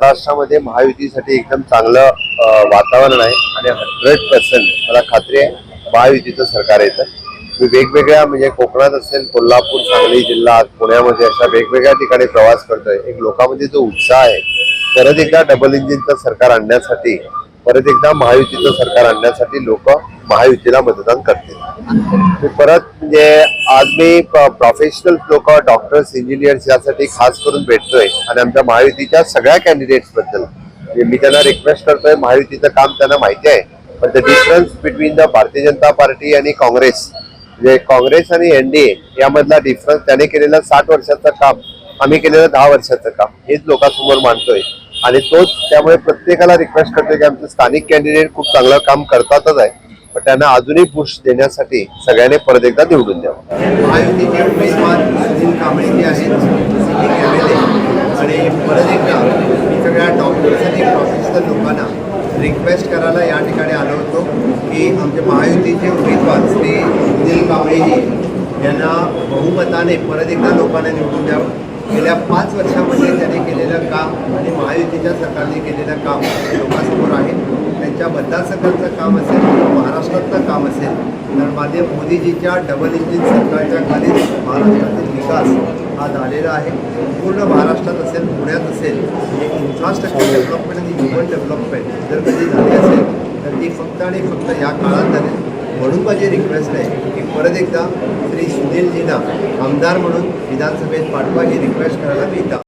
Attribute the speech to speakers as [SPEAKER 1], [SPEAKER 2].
[SPEAKER 1] महाराष्ट्रामध्ये महायुतीसाठी एकदम चांगलं वातावरण आहे आणि हंड्रेड पर्सेंट मला खात्री आहे महायुतीचं सरकार येतं. मी वेगवेगळ्या म्हणजे कोकणात असेल कोल्हापूर सांगली जिल्हा पुण्यामध्ये अशा वेगवेगळ्या ठिकाणी प्रवास करतोय. एक लोकांमध्ये जो उत्साह आहे परत एकदा डबल इंजिनचं सरकार आणण्यासाठी परत एकदा महायुतीचं सरकार आणण्यासाठी लोक महायुतीला मतदान करतील. परत म्हणजे आज मी प्रोफेशनल लोक डॉक्टर्स इंजिनियर्स यासाठी खास करून भेटतोय. आणि आमच्या महायुतीच्या सगळ्या कॅन्डिडेट्सबद्दल. म्हणजे मी त्यांना रिक्वेस्ट करतोय महायुतीचं काम त्यांना माहिती आहे. पण the difference between the Bharatiya Janata party आणि काँग्रेस म्हणजे काँग्रेस आणि एनडीए यामधला डिफरन्स त्याने केलेलं साठ वर्षाचं काम आम्ही केलेलं दहा वर्षाचं काम हेच लोकांसमोर मानतोय आणि तोच त्यामुळे प्रत्येकाला रिक्वेस्ट करतोय की आमचे स्थानिक कॅन्डिडेट खूप चांगलं काम करतातच आहे. पण त्यांना अजूनही पुश देण्यासाठी सगळ्यांनी परत एकदा निवडून द्यावं.
[SPEAKER 2] कांबळे जे आहेत आणि परत एकदा सगळ्या डॉक्टर्स आणि प्रोफेशनल लोकांना रिक्वेस्ट करायला या ठिकाणी आलो होतो की आमचे महायुतीचे उमेदवार श्री सुनील कांबळेजी यांना बहुमताने परत एकदा लोकांना निवडून द्यावं. गेल्या पाच वर्षामध्ये त्यांनी केलेलं काम आणि महायुतीच्या सरकारने केलेलं काम लोकांसमोर आहे. त्यांच्या मतदारसंघाचं काम असेल किंवा महाराष्ट्रातलं काम असेल तर माझे मोदीजीच्या डबल इंजिन सरकारच्या खाली महाराष्ट्रातील विकास हा झालेला आहे. पूर्ण महाराष्ट्रात असेल पुण्यात असेल हे इन्फ्रास्ट्रक्चर डेव्हलपमेंट आणि ह्युमन डेव्हलपमेंट जर कधी झाली असेल तर ती फक्त आणि फक्त या काळात झाली. म्हणून माझी रिक्वेस्ट आहे की परत एकदा श्री सुनीलजींना आमदार म्हणून विधानसभेत पाठवा ही रिक्वेस्ट करायला मिळतात